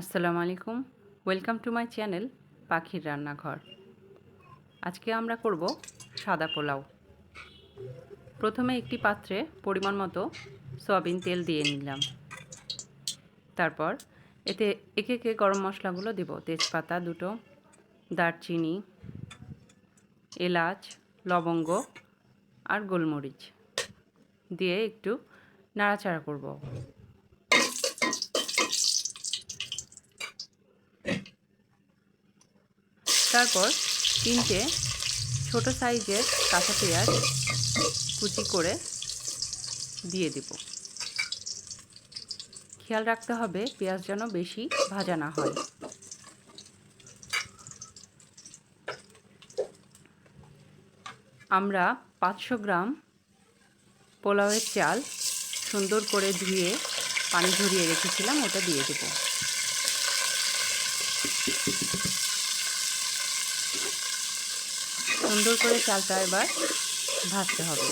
আসসালামু আলাইকুম। Welcome to my channel পাখির রান্নাঘর। আজকে আমরা করব সাদা পোলাও। প্রথমে একটি পাত্রে পরিমাণ মতো সয়াবিন তেল দিয়ে নিলাম। তারপর এতে একে একে গরম মশলাগুলো দেব। তেজপাতা দুটো, দারচিনি, এলাচ, লবঙ্গ আর গোলমরিচ। দিয়ে একটু নাড়াচাড়া করব। তারপর তিনটে ছোট সাইজের কাঁচা পেঁয়াজ কুচি করে দিয়ে দেব। খেয়াল রাখতে হবে পেঁয়াজ যেন বেশি ভাজা না হয়। আমরা পাঁচশো গ্রাম পোলাওয়ের চাল সুন্দর করে ধুয়ে পানি ঝরিয়ে রেখেছিলাম, ওটা দিয়ে দেবো। সুন্দর করে চালটা এবার ভাজতে হবে।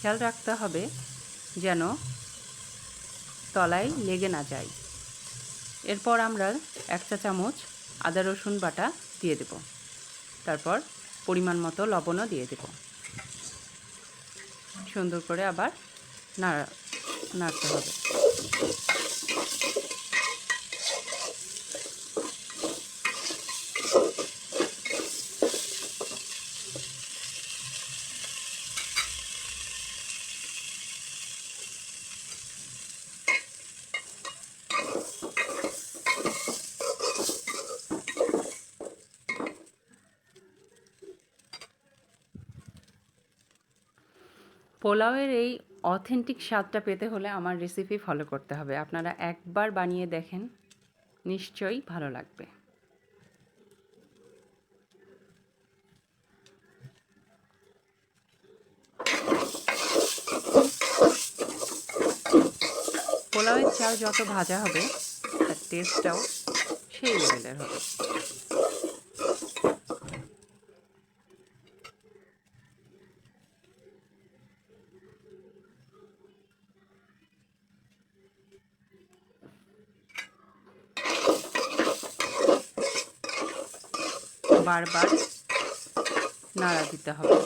খেয়াল রাখতে হবে যেন তলায় লেগে না যায়। এরপর আমরা এক চা চামচ আদা রসুন বাটা দিয়ে দেব। তারপর পরিমাণ মতো লবণও দিয়ে দেব। সুন্দর করে আবার নাড়া নাড়তে হবে। পোলাওয়ের এই অথেন্টিক স্বাদটা পেতে হলে আমার রেসিপি ফলো করতে হবে। আপনারা একবার বানিয়ে দেখেন, নিশ্চয়ই ভালো লাগবে। পোলাওয়ের চাল যত ভাজা হবে, তার টেস্টটাও সেই লেভেলের হবে। বারবার নাড়া দিতে হবে।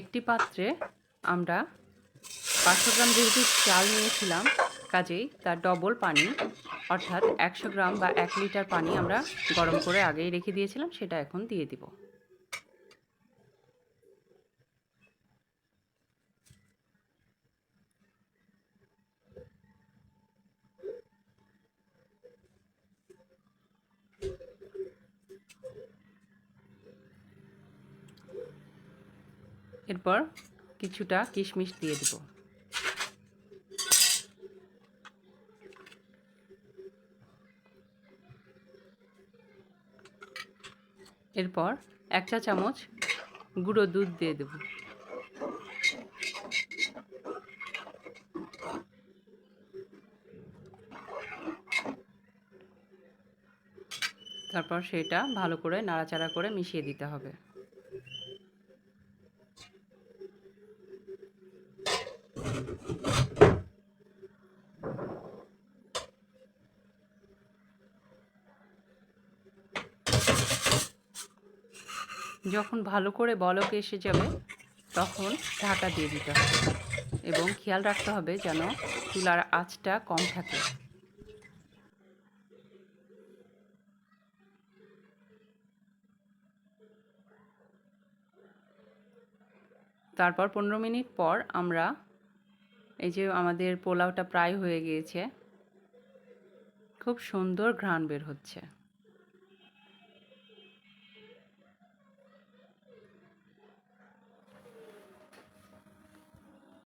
একটি পাত্রে আমরা পাঁচশো গ্রাম যেহেতু চাল নিয়েছিলাম, কাজেই তার ডবল পানি, অর্থাৎ একশো গ্রাম বা এক লিটার পানি আমরা গরম করে আগেই রেখে দিয়েছিলাম, সেটা এখন দিয়ে দিব। এরপর কিছুটা কিশমিশ দিয়ে দিব। এরপর এক চা চামচ গুঁড়ো দুধ দিয়ে দেব। তারপর সেটা ভালো করে নাড়াচাড়া করে মিশিয়ে দিতে হবে। যখন ভালো করে বলক এসে যাবে, তখন ঢাকা দিয়ে দিতে হবে এবং খেয়াল রাখতে হবে যেন চুলার আঁচটা কম থাকে। তারপর পনেরো মিনিট পর আমরা এই যে আমাদের পোলাওটা প্রায় হয়ে গিয়েছে, খুব সুন্দর ঘ্রাণ বের হচ্ছে।